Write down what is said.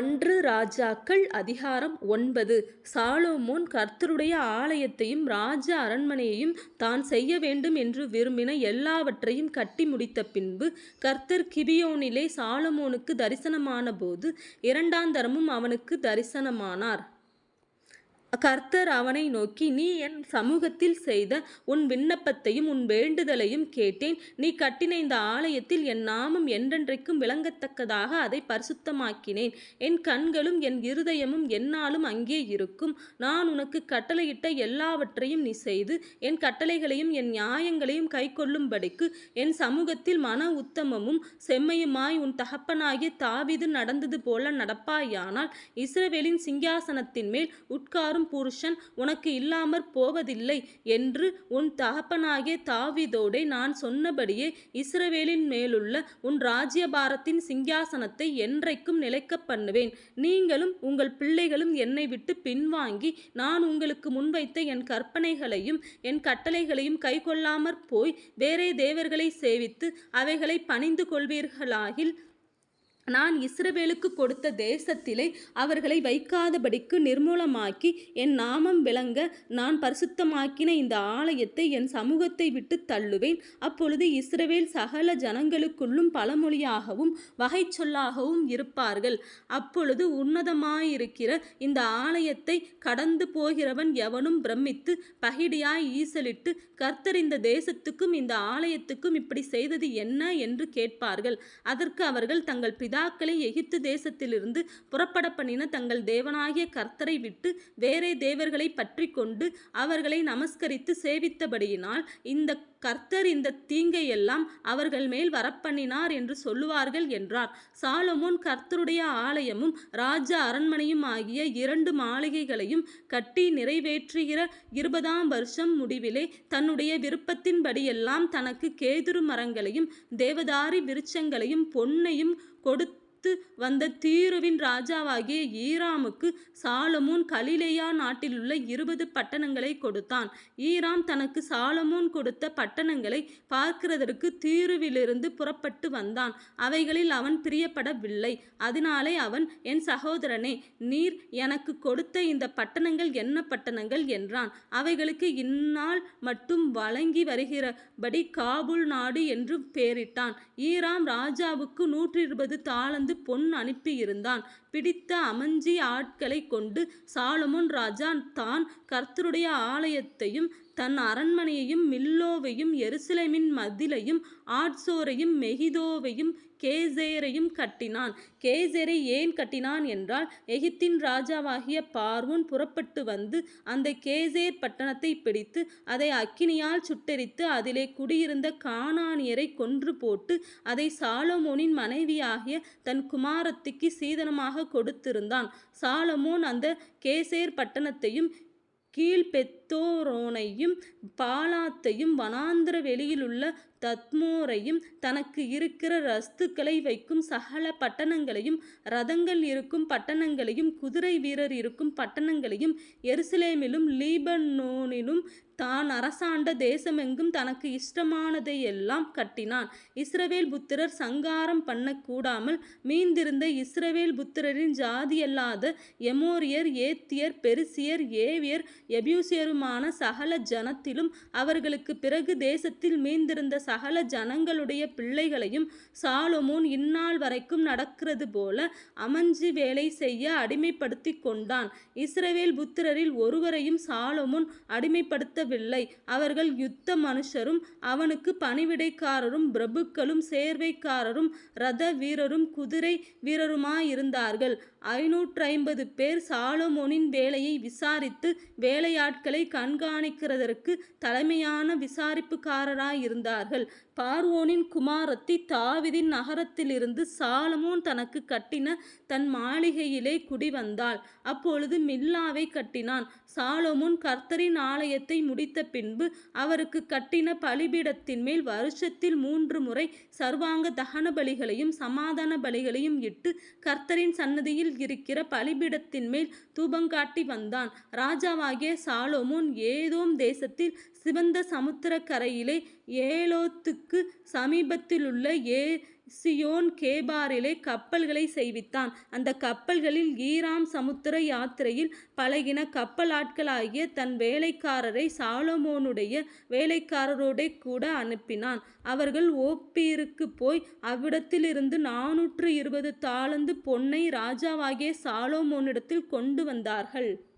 ஒன்று ராஜாக்கள் அதிகாரம் ஒன்பது. சாலோமோன் கர்த்தருடைய ஆலயத்தையும் ராஜ அரண்மனையையும் தான் செய்ய வேண்டும் என்று விரும்பின எல்லாவற்றையும் கட்டி முடித்த பின்பு கர்த்தர் கிபியோனிலே சாலொமோனுக்கு தரிசனமானபோது இரண்டாந்தரமும் அவனுக்கு தரிசனமானார். கர்த்தர் அவனை நோக்கி நீ என் சமூகத்தில் செய்த உன் விண்ணப்பத்தையும் உன் வேண்டுதலையும் கேட்டேன். நீ கட்டின இந்த ஆலயத்தில் என் நாமம் என்றென்றைக்கும் விளங்கத்தக்கதாக அதை பரிசுத்தமாக்கினேன். என் கண்களும் என் இருதயமும் என்னாலும் அங்கே இருக்கும். நான் உனக்கு கட்டளையிட்ட எல்லாவற்றையும் நீ செய்து என் கட்டளைகளையும் என் நியாயங்களையும் கைக்கொள்ளும்படிக்கு என் சமூகத்தில் மன உத்தமமும் செம்மையுமாய் உன் தகப்பனாகிய தாவிது நடந்தது போல நடப்பாயானால் இஸ்ரவேலின் சிங்காசனத்தின் மேல் உட்காரும் புருஷன் உனக்கு இல்லாமற் போவதில்லை என்று உன் தகப்பனாகிய தாவிதோடே நான் சொன்னபடியே இஸ்ரவேலின் மேலுள்ள உன் ராஜ்யபாரத்தின் சிங்காசனத்தை என்றைக்கும் நிலைக்க பண்ணுவேன். நீங்களும் உங்கள் பிள்ளைகளும் என்னை விட்டு பின்வாங்கி நான் உங்களுக்கு முன்வைத்த என் கற்பனைகளையும் என் கட்டளைகளையும் கைக்கொள்ளாமற் போய் வேறே தேவர்களை சேவித்து அவைகளை பணிந்து கொள்வீர்களாகில் நான் இஸ்ரவேலுக்கு கொடுத்த தேசத்திலே அவர்களை வைக்காதபடிக்கு நிர்மூலமாக்கி என் நாமம் விளங்க நான் பரிசுத்தமாக்கின இந்த ஆலயத்தை என் சமூகத்தை விட்டு தள்ளுவேன். அப்பொழுது இஸ்ரவேல் சகல ஜனங்களுக்குள்ளும் பழமொழியாகவும் வகை சொல்லாகவும் இருப்பார்கள். அப்பொழுது உன்னதமாயிருக்கிற இந்த ஆலயத்தை கடந்து போகிறவன் எவனும் பிரமித்து பகிடியாய் ஈசலிட்டு கர்த்தர் இந்த தேசத்துக்கும் இந்த ஆலயத்துக்கும் இப்படி செய்தது என்ன? என்று கேட்பார்கள். அதற்கு அவர்கள் தங்கள் பிதா பிதாக்களை எகிப்து தேசத்திலிருந்து புறப்பட பண்ணின தங்கள் தேவனாகிய கர்த்தரை விட்டு வேறே தேவர்களை பற்றி கொண்டு அவர்களை நமஸ்கரித்து சேவித்தபடியினால் இந்த கர்த்தர் இந்த தீங்கையெல்லாம் அவர்கள் மேல் வரப்பண்ணினார் என்று சொல்லுவார்கள் என்றார். சாலமோன் கர்த்தருடைய ஆலயமும் ராஜ அரண்மனையும் ஆகிய இரண்டு மாளிகைகளையும் கட்டி நிறைவேற்றுகிற இருபதாம் வருஷம் முடிவிலே தன்னுடைய விருப்பத்தின்படியெல்லாம் தனக்கு கேதுரு மரங்களையும் தேவதாரி விருட்சங்களையும் பொன்னையும் கொடுத்து வந்த தீருவின் ராஜாவாகிய ஈராமுக்கு சாலமோன் கலிலேயா நாட்டிலுள்ள இருபது பட்டணங்களை கொடுத்தான். ஈராம் தனக்கு சாலமோன் கொடுத்த பட்டணங்களை பார்க்கிறதற்கு தீருவிலிருந்து புறப்பட்டு வந்தான். அவைகளில் அவன் பிரியப்படவில்லை. அதனாலே அவன் என் சகோதரனே நீர் எனக்கு கொடுத்த இந்த பட்டணங்கள் என்ன பட்டணங்கள்? என்றான். அவைகளுக்கு இந்நாள் மட்டும் வழங்கி வருகிறபடி காபூல் நாடு என்று பெயரிட்டான். ஈராம் ராஜாவுக்கு நூற்றி இருபது தாளந்து பொன் அனுப்பியிருந்தான். பிடித்த அமஞ்சி ஆட்களை கொண்டு சாலமோன் ராஜா தான் கர்த்தருடைய ஆலயத்தையும் தன் அரண்மனையையும் மில்லோவையும் எருசலேமின் மதிலையும் ஆட்சோரையும் மெகிதோவையும் கேசேரையும் கட்டினான். கேசேரை ஏன் கட்டினான் என்றால் எகிப்தின் ராஜாவாகிய பார்வோன் புறப்பட்டு வந்து அந்த கேசேர் பட்டணத்தை பிடித்து அதை அக்கினியால் சுட்டெரித்து அதிலே குடியிருந்த கானானியரை கொன்று போட்டு அதை சாலமோனின் மனைவியாகிய தன் குமாரத்திக்கு சீதனமாக கொடுத்திருந்தான். சாலமோன் அந்த கேசேர் பட்டணத்தையும் பெத்தோரோனையும் பாலாத்தையும் வனாந்திர வெளியிலுள்ள தத்மோரையும் தனக்கு இருக்கிற ரஸ்துக்களை வைக்கும் சகல பட்டணங்களையும் ரதங்கள் இருக்கும் பட்டணங்களையும் குதிரை வீரர் இருக்கும் பட்டணங்களையும் எருசலேமிலும் லீபனோனிலும் தான் அரசாண்ட தேசமெங்கும் தனக்கு இஷ்டமானதை எல்லாம் கட்டினான். இஸ்ரவேல் புத்திரர் சங்காரம் பண்ணக்கூடாமல் மீந்திருந்த இஸ்ரவேல் புத்திரரின் ஜாதியல்லாத எமோரியர் ஏத்தியர் பெருசியர் ஏவியர் தேசமான சகல ஜனத்திலும் அவர்களுக்கு பிறகு தேசத்தில் மீந்திருந்த சகல ஜனங்களுடைய பிள்ளைகளையும் சாலமோன் இந்நாள் வரைக்கும் நடக்கிறது போல அமஞ்சி வேலை செய்ய அடிமைப்படுத்தி கொண்டான். இஸ்ரவேல் புத்திரரில் ஒருவரையும் சாலமோன் அடிமைப்படுத்தவில்லை. அவர்கள் யுத்த மனுஷரும் அவனுக்கு பணிவிடைக்காரரும் பிரபுக்களும் சேர்வைக்காரரும் ரத வீரரும் குதிரை வீரருமாயிருந்தார்கள். ஐநூற்று ஐம்பது பேர் சாலமோனின் வேலையை விசாரித்து வேலையாட்களை கண்காணிக்கிறதற்கு தலைமையான விசாரிப்புக்காரராயிருந்தார்கள். பார்வோனின் குமாரத்தி தாவிதின் நகரத்திலிருந்து சாலமோன் தனக்கு கட்டின தன் மாளிகையிலே குடிவந்தாள். அப்பொழுது மில்லாவை கட்டினான். சாலமோன் கர்த்தரின் ஆலயத்தை முடித்த பின்பு அவருக்கு கட்டின பலிபீடத்தின் மேல் வருஷத்தில் மூன்று முறை சர்வாங்க தகன பலிகளையும் சமாதான பலிகளையும் இட்டு கர்த்தரின் சன்னதியில் இருக்கிற பலிபீடத்தின் மேல் தூபங்காட்டி வந்தான். ராஜாவாகிய சாலோமோன் ஏதோம் தேசத்தில் சிவந்த சமுத்திரக்கரையிலே ஏலோத்துக்கு சமீபத்திலுள்ள ஏ சியோன் கேபாரிலே கப்பல்களை செய்வித்தான். அந்த கப்பல்களில் ஈராம் சமுத்திர யாத்திரையில் பழகின கப்பலாட்களாகிய தன் வேலைக்காரரை சாலமோனுடைய வேலைக்காரரோடே கூட அனுப்பினான். அவர்கள் ஓப்பீருக்கு போய் அவ்விடத்திலிருந்து நானூற்று இருபது தாளந்து பொன்னை ராஜாவாகிய சாலோமோனிடத்தில் கொண்டு வந்தார்கள்.